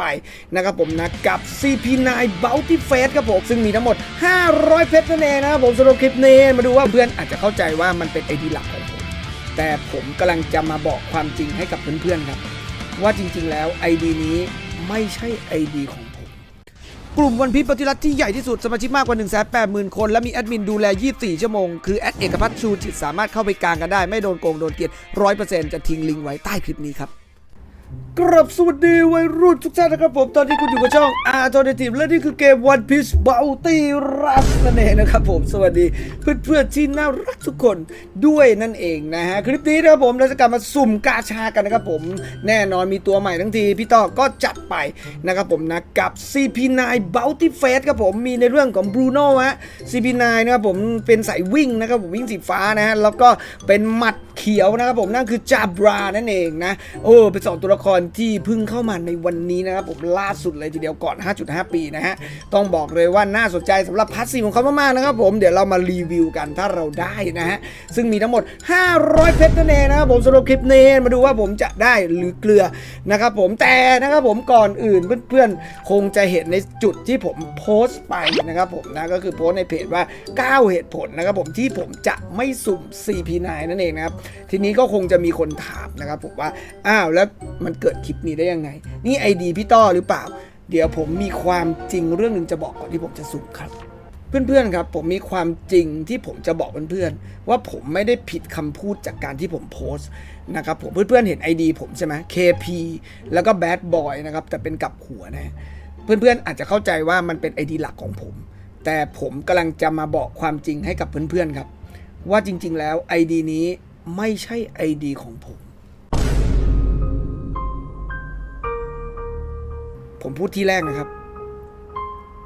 ไปนะครับผมนะกับ CP9 Bounty Face ครับผมซึ่งมีทั้งหมด 500 เพชรนั่นเองนะครับผมสำหรับคลิปนี้มาดูว่าเพื่อนอาจจะเข้าใจว่ามันเป็นไอดีหลักของผมแต่ผมกำลังจะมาบอกความจริงให้กับเพื่อนๆครับ ว่าจริงๆแล้ว ID นี้ไม่ใช่ ID ของผม กลุ่มวันพีชปฏิรัติที่ใหญ่ที่สุดสมาชิกมากกว่า 1 8 0 0 0 0 คน และมีแอดมินดูแล 24 ชั่วโมง คือแอดเอกพัฒน์ชูจิตสามารถเข้าไปกลางกันได้ ไม่โดนโกงโดนเกลียด100%จะทิ้งลิงก์ไว้ใต้คลิปนี้ครับ กรับสวัสดีวัยรุ่นทุกท่านนะครับผมตอนนี้คุณอยู่กับช่อง a r t o r n a t i v e และนี่คือเกม One Piece Bounty Rush นั่นเองนะครับผมสวัสดีเพื่อนๆที่น่ารักทุกคนด้วยนั่นเองนะฮะ คลิปนี้นะครับผมเราจะกลับมาสุ่มกาชากันนะครับผมแน่นอนมีตัวใหม่ทั้งที พี่ต้อก็จัดไปนะครับผมนะ กับ CP9 Bounty Face ครับผมมีในเรื่องของ Bruno ฮะ CP9 นะครับผมเป็นสายวิ่งนะครับผมวิ่งสีฟ้านะฮะแล้วก็เป็นหมัดเขียวนะครับผมนั่นคือจาบรานั่นเองนะโอ้เป็นสองตัวละครที่เพิ่งเข้ามาในวันนี้นะครับผมล่าสุดเลยทีเดียวก่อน 5.5 ปีนะฮะ ต้องบอกเลยว่าน่าสนใจสำหรับพาร์ทซีของเขามากๆนะครับผมเดี๋ยวเรามารีวิวกันถ้าเราได้นะฮะ ซึ่งมีทั้งหมด 500 เพชรนั่นเองนะครับผมสำหรับคลิปนี้มาดูว่าผมจะได้หรือเกลือนะครับผมแต่นะครับผมก่อนอื่นเพื่อนๆคงจะเห็นในจุดที่ผมโพสต์ไปนะครับผมนะก็คือโพสต์ในเพจว่า 9 เหตุผลนะครับผมที่ผมจะไม่สุ่ม CP9 นั่นเองนะครับทีนี้ก็คงจะมีคนถามนะครับผมว่าอ้าวแล้วมันเกิดคลิปนี้ได้ยังไง นี่ไอดีพี่ต้อหรือเปล่า เดี๋ยวผมมีความจริงเรื่องหนึ่งจะบอกก่อนที่ผมจะสุ่มครับ เพื่อนๆครับ ผมมีความจริงที่ผมจะบอกเพื่อนๆว่าผมไม่ได้ผิดคำพูดจากการที่ผมโพสต์นะครับผมเพื่อนๆเห็น ID ผมใช่ไหม KP แล้วก็ Bad Boy นะครับแต่เป็นกับหัวนะเพื่อนๆอาจจะเข้าใจว่ามันเป็น ID หลักของผม แต่ผมกำลังจะมาบอกความจริงให้กับเพื่อนๆครับ ว่าจริง ๆ แล้ว ID นี้ไม่ใช่ ID ของผม ผมพูดที่แรกนะครับ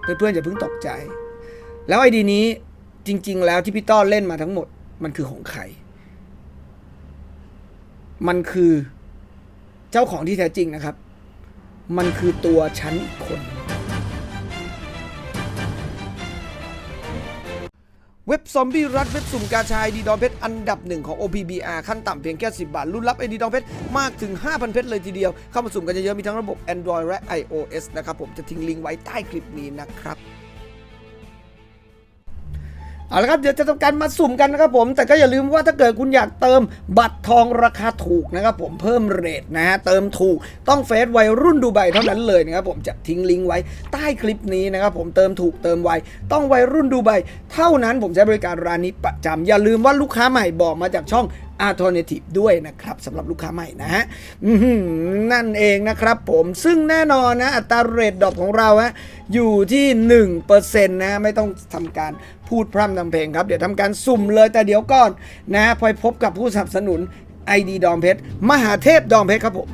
เพื่อนๆอย่าเพิ่งตกใจ แล้วไอดีนี้จริง ๆ แล้วที่พี่ต้อเล่นมาทั้งหมด มันคือของใคร มันคือเจ้าของที่แท้จริงนะครับ มันคือตัวฉันอีกคน เว็บซอมบี้รัดเว็บสุ่มกาชายดีดองเพชรอันดับหนึ่งของ OPBR ขั้นต่ำเพียงแค่ 10 บาทรุ่นรับไอดีดองเพชรมากถึง 5,000 เพชรเลยทีเดียว เข้ามาสุ่มกันเยอะๆมีทั้งระบบ Android และ iOS นะครับผมจะทิ้งลิงก์ไว้ใต้คลิปนี้นะครับ เอาละครับเดี๋ยวจะทำการมาสุ่มกันนะครับผม แต่ก็อย่าลืมว่าถ้าเกิดคุณอยากเติมบัตรทองราคาถูกนะครับผมเพิ่มเรทนะฮะเติมถูกต้องเฟซวัยรุ่นดูใบเท่านั้นเลยนะครับผมจะทิ้งลิงก์ไว้ใต้คลิปนี้นะครับผมเติมถูกเติมไวต้องวัยรุ่นดูใบเท่านั้นผมใช้บริการร้านนี้ประจำอย่าลืมว่าลูกค้าใหม่บอกมาจากช่อง Alternative ด้วยนะครับสำหรับลูกค้าใหม่นะฮะนั่นเองนะครับผมซึ่งแน่นอนนะอัตราเรทดอกของเราฮะอยู่ที่ 1%นะไม่ต้องทำการพูดพร่ำทำเพลงครับ เดี๋ยวทำการสุ่มเลยแต่เดี๋ยวก่อนนะพอพบกับผู้สนับสนุน ID ดอมเพชรมหาเทพดอมเพชรครับผม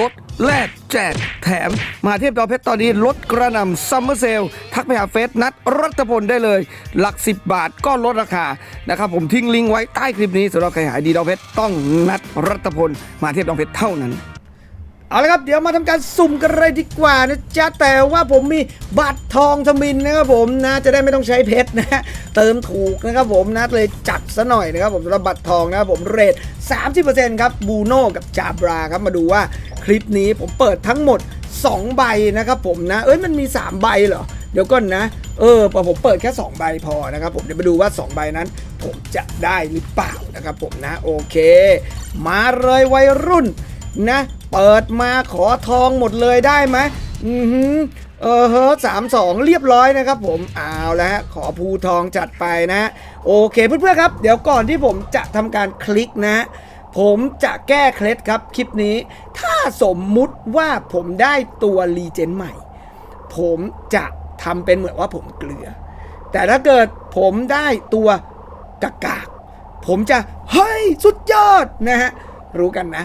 ลด แลกแจกแถมมาเทพดอมเพชรตอนนี้ลดกระนำซัมเมอร์เซล ทักไปหาเฟซนัดรัตพลได้เลย หลัก 10 บาทก็ลดราคานะครับผมทิ้งลิงก์ไว้ใต้คลิปนี้สำหรับใครหายดีดอมเพชรต้องนัดรัตพล มาเทพดอมเพชรเท่านั้นเอาละครับเดี๋ยวมาทำการสุ่มกันเลยดีกว่านะจ๊ะแต่ว่าผมมีบัตรทองทมินนะครับผมนะจะได้ไม่ต้องใช้เพชรนะฮะเติมถูกนะครับผมนะเลยจัดซะหน่อยนะครับผมสำหรับบัตรทองนะครับผมเรท30%ครับบูโน่กับจาบราครับมาดูว่า คลิปนี้ผมเปิดทั้งหมด 2 ใบนะครับผมนะ เอ้ยมันมี 3 ใบเหรอ เดี๋ยวก่อนนะ เออพอผมเปิดแค่ 2 ใบพอนะครับผมเดี๋ยวมาดูว่า 2 ใบนั้น ผมจะได้หรือเปล่านะครับผมนะโอเค มาเลยวัยรุ่นนะ เปิดมาขอทองหมดเลยได้ไหมอือหือเออเฮ้สามสองเรียบร้อยนะครับผมเอาแล้วฮะขอภูทองจัดไปนะ โอเคเพื่อนๆครับ เดี๋ยวก่อนที่ผมจะทำการคลิกนะ ผมจะแก้เคล็ดครับคลิปนี้ ถ้าสมมุติว่าผมได้ตัวรีเจนใหม่ ผมจะทำเป็นเหมือนว่าผมเกลือ แต่ถ้าเกิดผมได้ตัวกากากผมจะ เฮ้ย สุดยอดนะฮะ รู้กันนะ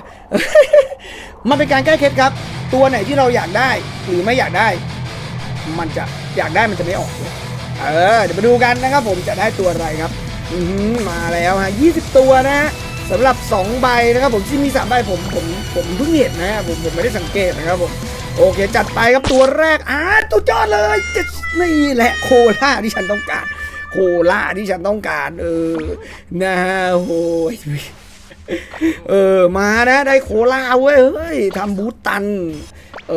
มันเป็นการแก้เคล็ดครับ ตัวไหนที่เราอยากได้หรือไม่อยากได้ มันจะอยากได้มันจะไม่ออกเออเดี๋ยวมาดูกันนะครับผมจะได้ตัวอะไรครับอืมาแล้วฮะ20 ตัวนะฮะ สำหรับ 2 ใบนะครับผมที่มี3ใบผมผมผมเพิ่งเห็นนะผมผมไม่ได้สังเกตนะครับผมโอเค จัดไปครับตัวแรกอ่าตัวยอดเลยนี่แหละโคล่าที่ฉันต้องการ โคล่าที่ฉันต้องการ เออนะฮะโอ้ยเออมานะได้โคลาเว้ยเฮ้ยทำบูตตัน เอ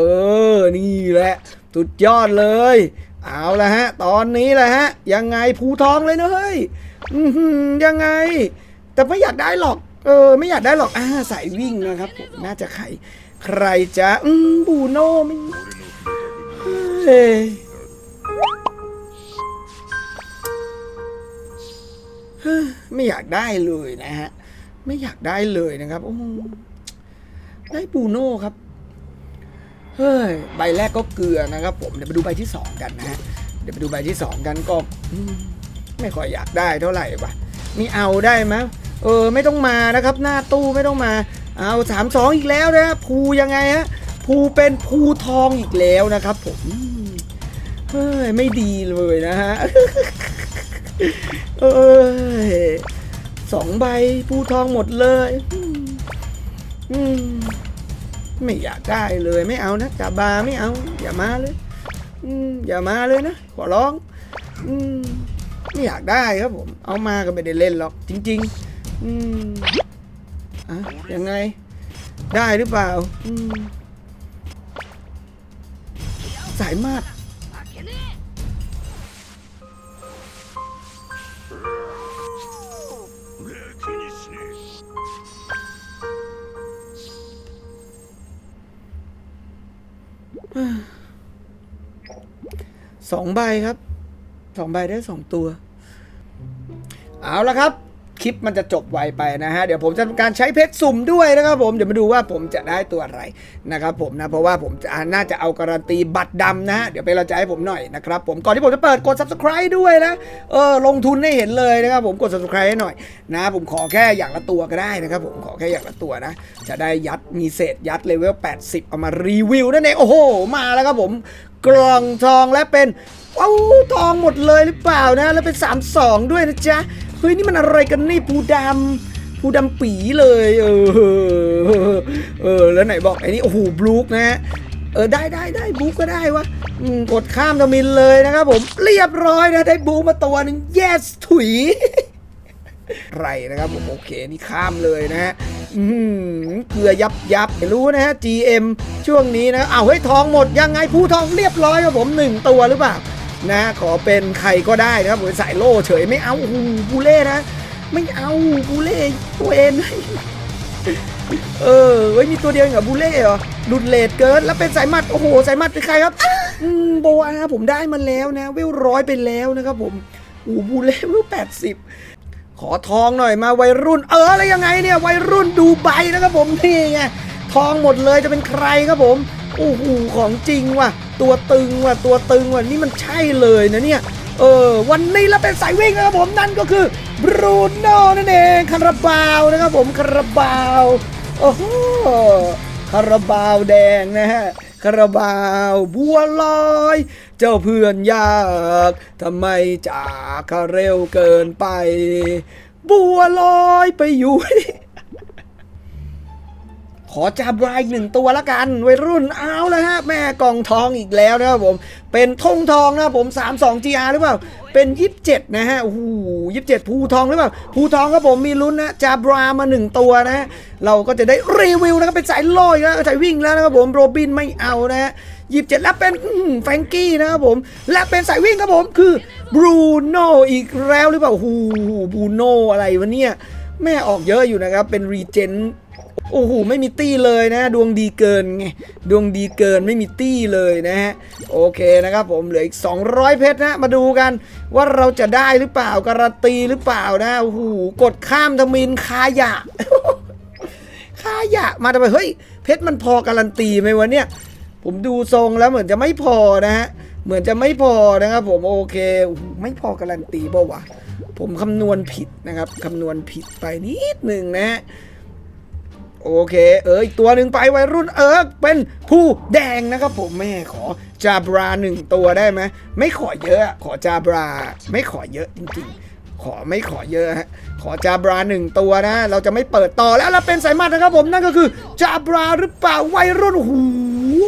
อ นี่แหละสุดยอดเลย เอาละฮะ ตอนนี้แหละฮะ ยังไงภูทองเลยนะเฮ้ยยังไง แต่ไม่อยากได้หรอก เออ ไม่อยากได้หรอกอ่าสายวิ่งนะครับผมน่าจะใคร ใครจะอืมบูโน่ไม่เฮ้ยไม่อยากได้เลยนะฮะ ไม่อยากได้เลยนะครับโอ้ได้บูโน่ครับ เฮ้ย ใบแรกก็เกลือนะครับผม เดี๋ยวไปดูใบที่สองกันนะฮะ เดี๋ยวไปดูใบที่สองกันก็ไม่ค่อยอยากได้เท่าไหร่วะนี่เอาได้ไหม เออไม่ต้องมานะครับหน้าตู้ไม่ต้องมาเอาสามสองอีกแล้วนะภูยังไงฮะภูเป็นภูทองอีกแล้วนะครับผมเฮ้ยไม่ดีเลยนะฮะเออสองใบภูทองหมดเลยอืมอืมไม่อยากได้เลยไม่เอานะกาบาไม่เอา อย่ามาเลยอืมอย่ามาเลยนะขอร้องอืมไม่อยากได้ครับผม เอามาก็ไม่ได้เล่นหรอกจริง ๆ อืมอะยังไง ได้หรือเปล่า อืม สายมากสองใบครับสองใบได้สองตัว เอาละครับ ลิปมันจะจบไวไปนะฮะ เดี๋ยวผมจะทำการใช้เพชรสุ่มด้วยนะครับผม เดี๋ยวมาดูว่าผมจะได้ตัวอะไรนะครับผมนะ เพราะว่าผมจะน่าจะเอาการันตีบัตรดำนะฮะ เดี๋ยวเป็นกำลังให้ผมหน่อยนะครับผม ก่อนที่ผมจะเปิดกด subscribe ด้วยนะ เออลงทุนให้เห็นเลยนะครับผม กด subscribe ให้หน่อยนะ ผมขอแค่อย่างละตัวก็ได้นะครับผม ขอแค่อย่างละตัวนะ จะได้ยัดมีเศษยัดเลเวล 80 เอามารีวิวนั่นเอง โอ้โห มาแล้วครับผม กล่องทองและเป็นว้าวทองหมดเลยหรือเปล่านะ แล้วเป็น 3 2 ด้วยนะจ๊ะ ฮ้ยนี่มันอะไรกันนี่ภูดำภูดำปีเลย เออเออแล้วไหนบอกไอ้นี่โอ้โหบลูกนะฮะเออได้ได้ได้บลูกก็ได้วะกดข้ามทมินเลยนะครับผมเรียบร้อยนะได้บลูมาตัวหนึ่ง yes ถุยไรนะครับผมโอเคนี่ข้ามเลยนะฮะอืมเกลือยับยับไม่รู้นะฮะ GM ช่วงนี้นะเอาวเฮ้ทองหมดยังไงผู้ทองเรียบร้อยครับผมหนึ่งตัวหรือเปล่า นะขอเป็นใครก็ได้นะครับผมสายโล่เฉยไม่เอาโอ้โหบูเล่นะ ไม่เอาบูเล่ตัวเองเออเว้ยมีตัวเดียวเองเหรอบูเล่เหรอหลุดเลดเกินแล้วเป็นสายมัดโอ้โหสายมัดเป็นใครครับอืมโบอาผมได้มาแล้วนะ เวลร้อยไปแล้วนะครับผมอ้บูเล่เวลแปดสิบขอทองหน่อยมาวัยรุ่น เอออะไรยังไงเนี่ยวัยรุ่นดูใบนะครับผมนี่ไงทองหมดเลยจะเป็นใครครับผม โอ้โหของจริงว่ะ ตัวตึงว่ะตัวตึงว่ะนี่มันใช่เลยนะเนี่ยเออวันนี้เราเป็นสายวิ่งนะครับผมนั่นก็คือบรูโน่นั่นเองคาราบาวนะครับผมคาราบาวโอ้โหคาราบาวแดงนะฮะคาราบาวบัวลอย เจ้าเพื่อนยากทำไมจากข้าเร็วเกินไป บัวลอยไปอยู่ ขอจับรายอีกหนึ่งตัวละกันวัยรุ่นเอาแล้วฮะแม่กองทองอีกแล้วนะครับผม เป็นทงทองนะครับผม 32 GR หรือเปล่า เป็น 27 นะฮะโอ้โห27 ภูทองหรือเปล่า ภูทองครับผมมีลุ้นนะจาบรามาหนึ่งตัวนะฮะเราก็จะได้รีวิวนะครับเป็นสายลอยแล้วสายวิ่งแล้วนะครับผมโรบินไม่เอานะฮะ27แล้วเป็นอื้อหือแฟงกี้นะครับผม และเป็นสายวิ่งครับผมคือบรูโน่อีกแล้วหรือเปล่าโอ้โหบรูโน่อะไรวะเนี่ย แม่ออกเยอะอยู่นะครับ เป็นรีเจน โอ้โหไม่มีตี้เลยนะ ดวงดีเกินไงดวงดีเกินไม่มีตี้เลยนะฮะโอเคนะครับผมเหลืออีก 200 เพชรนะ มาดูกันว่าเราจะได้หรือเปล่าการันตีหรือเปล่านะโอ้โหกดข้ามทมินคายะคายะมาทำไมเฮ้ยเพชรมันพอการันตีไหมวะเนี่ย ผมดูทรงแล้วเหมือนจะไม่พอนะฮะเหมือนจะไม่พอนะครับผมโอเคโอ้ไม่พอการันตีเปล่าวะผมคำนวณผิดนะครับคำนวณผิดไปนิดหนึ่งนะฮะ โอเค เอออีกตัวหนึ่งไปวัยรุ่นเออเป็นผู้แดงนะครับผมแม่ขอจาบราหนึ่งตัวได้ไหมไม่ขอเยอะ ขอจาบรา ไม่ขอเยอะจริงๆ ขอไม่ขอเยอะฮะขอจาบราหนึ่งตัวนะ เราจะไม่เปิดต่อแล้วแล้วเป็นสายมัดนะครับผมนั่นก็คือจาบราหรือเปล่าวัยรุ่นโอ้โห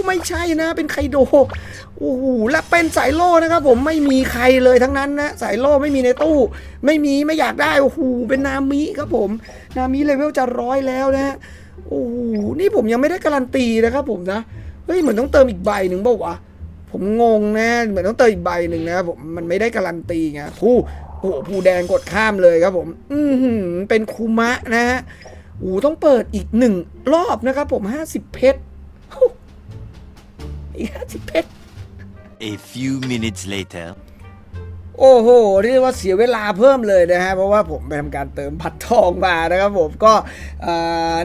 ไม่ใช่นะ เป็นไคโดโอ้โหและเป็นสายโล่นะครับผมไม่มีใครเลยทั้งนั้นนะสายโล่ไม่มีในตู้ ไม่มีไม่อยากได้โอ้โหเป็นนามิครับผม นามิเลเวลจะร้อยแล้วนะฮะ โอ้โหนี่ผมยังไม่ได้การันตีนะครับผมนะเฮ้ยเหมือนต้องเติมอีกใบหนึ่งเปล่าวะผมงงนะเหมือนต้องเติมอีกใบหนึ่งนะครับผมมันไม่ได้การันตีไงผู้โอ้โหผู้แดงกดข้ามเลยครับผม อือหือเป็นคูมะนะฮะโอ้โหต้องเปิดอีกหนึ่งรอบนะครับผมห้าสิบเพชรอีกห้าสิบเพชร A few minutes later. โอ้โหเรียกว่าเสียเวลาเพิ่มเลยนะฮะ เพราะว่าผมไปทำการเติมพัดทองมานะครับผมก็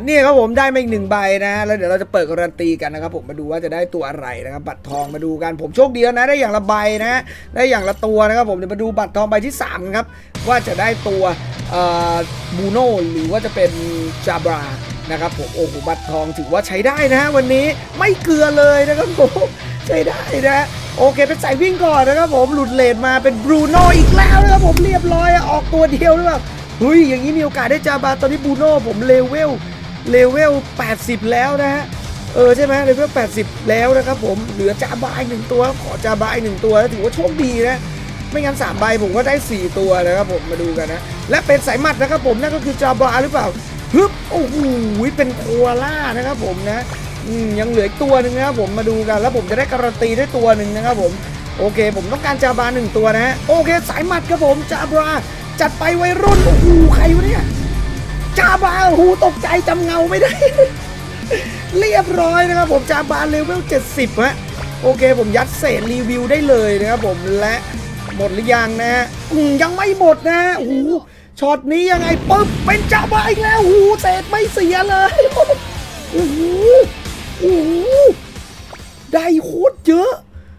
เนี่ยครับผมได้มาอีกหนึ่งใบนะฮะแล้วเดี๋ยวเราจะเปิดการันตีกันนะครับผมมาดูว่าจะได้ตัวอะไรนะครับบัตรทองมาดูกันผมโชคดีแล้วนะได้อย่างละใบนะได้อย่างละตัวนะครับผมเดี๋ยวมาดูบัตรทองใบที่3กันครับว่าจะได้ตัวบูโน่หรือว่าจะเป็นจาบรานะครับผมโอ้โหบัตรทองถือว่าใช้ได้นะฮะวันนี้ไม่เกลือเลยนะครับผมใช้ได้นะ โอเคเป็นสายวิ่งก่อนนะครับผมหลุดเลนมาเป็นบรูโน่อีกแล้วนะครับผมเรียบร้อยอะออกตัวเดียวหรือเปล่าเฮ้ยอย่างนี้มีโอกาสได้จาบาตอนนี้บรูโน่ผมเลเวลเลเวล 80 แล้วนะฮะเออใช่ไหมเลเวล 80 แล้วนะครับผมเหลือจาบาอีกหนึ่งตัวขอจาบาอีกหนึ่งตัวถือว่าโชคดีนะไม่งั้น3ใบผมก็ได้ 4 ตัวนะครับผมมาดูกันนะ และเป็นสายมัดนะครับผมนั่นก็คือจาบาหรือเปล่าฮึบโอ้โหเป็นโคอาล่านะครับผมนะ ยังเหลืออีกตัวหนึ่งนะครับผมมาดูกัน แล้วผมจะได้การันตีได้ตัวหนึ่งนะครับผมโอเค ผมต้องการจาบาหนึ่งตัวนะฮะโอเค สายหมัดครับผมจาบาจัดไปวัยรุ่นโอ้โหใครวะเนี่ยจาบาโอ้โหตกใจจำเงาไม่ได้ เรียบร้อยนะครับผมจาบาเลเวล70ฮะโอเค ผมยัดเศษรีวิวได้เลยนะครับผมและหมดหรือยังนะฮะยังไม่หมดนะฮะโอ้โหช็อตนี้ยังไงปึ๊บเป็นจาบาอีกแล้วโอ้โหเศษไม่เสียเลยโอ้โห โอ้โหได้โคตรเยอะ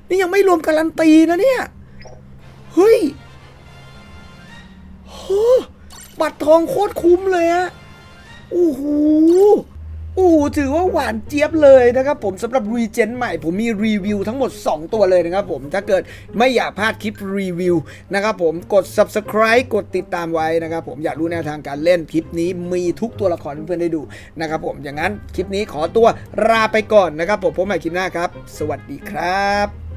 นี่ยังไม่รวมการันตีนะเนี่ย เฮ้ยโหบัตรทองโคตรคุ้มเลยอะโอ้โห อ้ถือว่าหวานเจี๊ยบเลยนะครับผมสำหรับรีเจนใหม่ ผมมีรีวิวทั้งหมด 2 ตัวเลยนะครับผมถ้าเกิดไม่อยากพลาดคลิปรีวิวนะครับผมกด subscribe กดติดตามไว้นะครับผมอยากรู้แนวทางการเล่นคลิปนี้มีทุกตัวละครเพื่อนๆได้ดูนะครับผมอย่างนั้นคลิปนี้ขอตัวลาไปก่อนนะครับผมพบใหม่คลิปหน้าครับ สวัสดีครับ